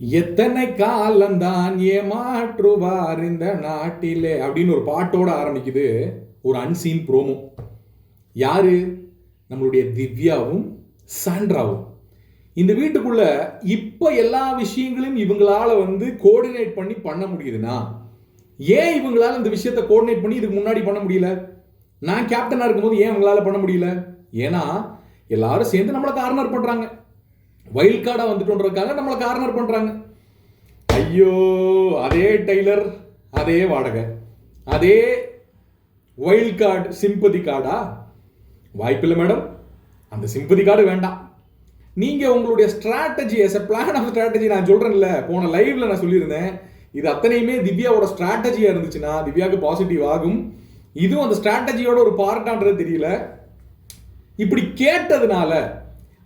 எத்தனை காலம்தான் ஏமாற்றுவார் இந்த நாட்டிலே? அப்படின்னு ஒரு பாட்டோட ஆரம்பிக்குது. ஒரு அன்சீன் ப்ரோமோ யாரு? நம்மளுடைய திவ்யாவும் சாண்ட்ராவும். இந்த வீட்டுக்குள்ள இப்ப எல்லா விஷயங்களையும் இவங்களால வந்து கோஆர்டினேட் பண்ணி பண்ண முடியுதுன்னா ஏன் இவங்களால இந்த விஷயத்த கோஆர்டினேட் பண்ணி இதுக்கு முன்னாடி பண்ண முடியல? நான் கேப்டனா இருக்கும்போது ஏன் இவங்களால பண்ண முடியல? ஏன்னா எல்லாரும் சேர்ந்து நம்மளை கார்னர் பண்றாங்க. வைல்ட் கார்டாக வந்துட்டோன்றதுக்காக நம்மளை கார்னர் பண்ணுறாங்க ஐயோ அதே டெய்லர் அதே வாடகை. அதே வைல்ட் கார்டு சிம்பதி கார்டா வாய்ப்பில்லை மேடம் அந்த சிம்பதி கார்டு வேண்டாம். நீங்கள் உங்களுடைய strategy is plan of strategy நான் சொல்கிறேன்ல போன லைவில் நான் சொல்லியிருந்தேன். இது அத்தனையுமே திவ்யாவோட ஸ்ட்ராட்டஜியாக இருந்துச்சுன்னா திவ்யாவுக்கு பாசிட்டிவ் ஆகும். இதுவும் அந்த ஸ்ட்ராட்டஜியோட ஒரு பார்ட்டான்றது தெரியல. இப்படி கேட்டதுனால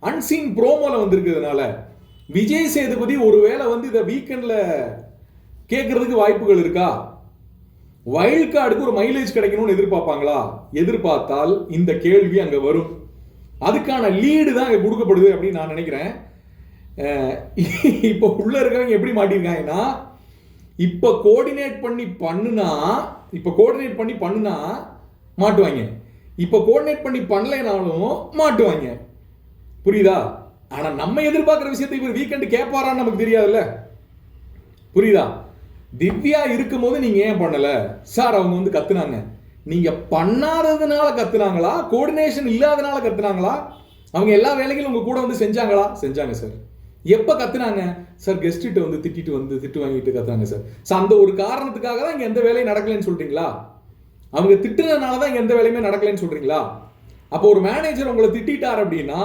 அன்சீன் ப்ரோமோல வந்திருக்கிறதுனால விஜய் சேதுபதி ஒருவேளை வந்து இதை வீக்கெண்ட்ல கேட்கறதுக்கு வாய்ப்புகள் இருக்கா? வைல்ட் கார்டுக்கு ஒரு மைலேஜ் கிடைக்கணும்னு எதிர்பார்ப்பாங்களா? எதிர்பார்த்தால் இந்த கேள்வி அங்க வரும். அதுக்கான லீடு தான் இங்க கொடுக்கப்படுது அப்படின்னு நான் நினைக்கிறேன். இப்போ உள்ள இருக்கவங்க எப்படி மாட்டிருக்காங்கன்னா இப்போ கோஆர்டினேட் பண்ணி பண்ணுனா இப்போ கோஆர்டினேட் பண்ணி பண்ணுனா மாட்டுவாங்க. இப்போ கோஆர்டினேட் பண்ணி பண்ணலைனாலும் மாட்டுவாங்க. புரியுதா? ஆனா நம்ம எதிர்பார்க்குற விஷயத்தை இவர் வீக்கெண்டு கேட்பாரான்னு நமக்கு தெரியாதுல்ல. புரியுதா? திவ்யா இருக்கும்போது நீங்க ஏன் பண்ணல? சார் அவங்க வந்து கத்துனாங்க. நீங்க பண்ணாததுனால கத்துனாங்களா? கோஆர்டினேஷன் இல்லாதனால கத்துனாங்களா? அவங்க எல்லா வேலைகளும் உங்க கூட வந்து செஞ்சாங்களா? செஞ்சாங்க சார் எப்ப கத்துனாங்க? சார் கெஸ்ட்டு வந்து திட்டிட்டு வந்து திட்டு வாங்கிட்டு கத்துனாங்க சார் ஸோ அந்த ஒரு காரணத்துக்காக தான் இங்க எந்த வேலையும் நடக்கலைன்னு சொல்றீங்களா? அவங்க திட்டுனதுனால தான் இங்க எந்த வேலையுமே நடக்கலைன்னு சொல்றீங்களா? அப்போ ஒரு மேனேஜர் உங்களை திட்டிட்டார் அப்படின்னா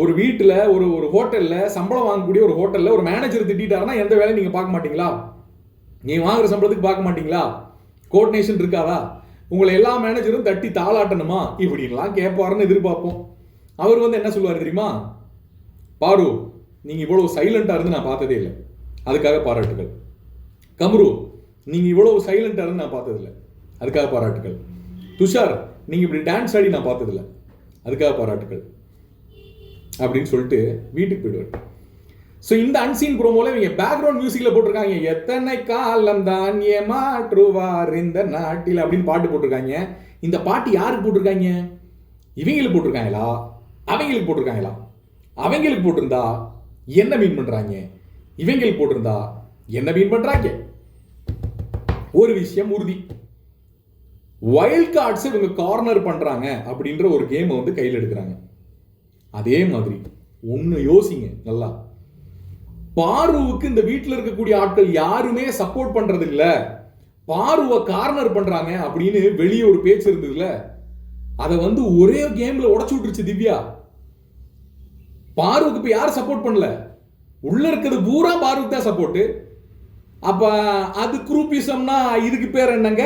ஒரு வீட்டில் ஒரு ஒரு ஹோட்டலில் சம்பளம் வாங்கக்கூடிய ஒரு ஹோட்டலில் ஒரு மேனேஜர் திட்டாருன்னா எந்த வேலையும் நீங்கள் பார்க்க மாட்டீங்களா? நீ வாங்குற சம்பளத்துக்கு பார்க்க மாட்டீங்களா? கோஆர்டினேஷன் இருக்காதா? உங்களை எல்லா மேனேஜரும் தட்டி தாளாட்டணுமா? இப்படின்லாம் கேட்பாருன்னு எதிர்பார்ப்போம். அவர் வந்து என்ன சொல்லுவார் தெரியுமா? பாரு நீங்கள் இவ்வளோ சைலண்ட்டாக இருந்து நான் பார்த்ததே இல்லை. அதுக்காக பாராட்டுகள். கம்ரு நீங்கள் இவ்வளோ சைலண்ட்டாக இருந்து நான் பார்த்ததில்லை அதுக்காக பாராட்டுகள். துஷார் நீங்கள் இப்படி டான்ஸ் ஆடி நான் பார்த்ததில்லை அதுக்காக பாராட்டுகள். அப்படின்னு சொல்லிட்டு வீட்டுக்கு போயிடுவார். ஸோ இந்த அன்சீன் ப்ரோமோல இவங்க பேக்ரவுண்ட் மியூசிக்ல போட்டிருக்காங்க. எத்தனை காலம் தான் ஏமாற்றுவார் இந்த நாட்டில் அப்படின்னு பாட்டு போட்டிருக்காங்க. இந்த பாட்டு யாருக்கு போட்டிருக்காங்க? இவங்களுக்கு போட்டிருக்காங்களா? அவங்களுக்கு போட்டிருக்காங்களா? அவங்களுக்கு போட்டிருந்தா என்ன மீன் பண்றாங்க? இவங்களுக்கு போட்டிருந்தா என்ன மீன் பண்றாங்க? ஒரு விஷயம் உறுதி. வைல்ட் கார்ட்ஸ் இவங்க கார்னர் பண்றாங்க அப்படின்ற ஒரு கேமை வந்து கையில் எடுக்கிறாங்க. அதே மாதிரி ஒன்று யோசிங்க நல்லா. பாருவுக்கு இந்த வீட்டில் இருக்கக்கூடிய ஆட்கள் யாருமே சப்போர்ட் பண்றது இல்ல பாருவை கார்னர் பண்றாங்க அப்படின்னு வெளியே ஒரு பேச்சு இருந்ததுல. அதை வந்து ஒரே கேம்ல உடச்சு விட்டுருச்சு திவ்யா. பாருவுக்கு இப்போ யார் சப்போர்ட் பண்ணல. உள்ள இருக்கிறது பூரா பாருவுக்கு தான் சப்போர்ட்டு அப்ப அது குரூப்பிசம்னா இதுக்கு பேர் என்னங்க?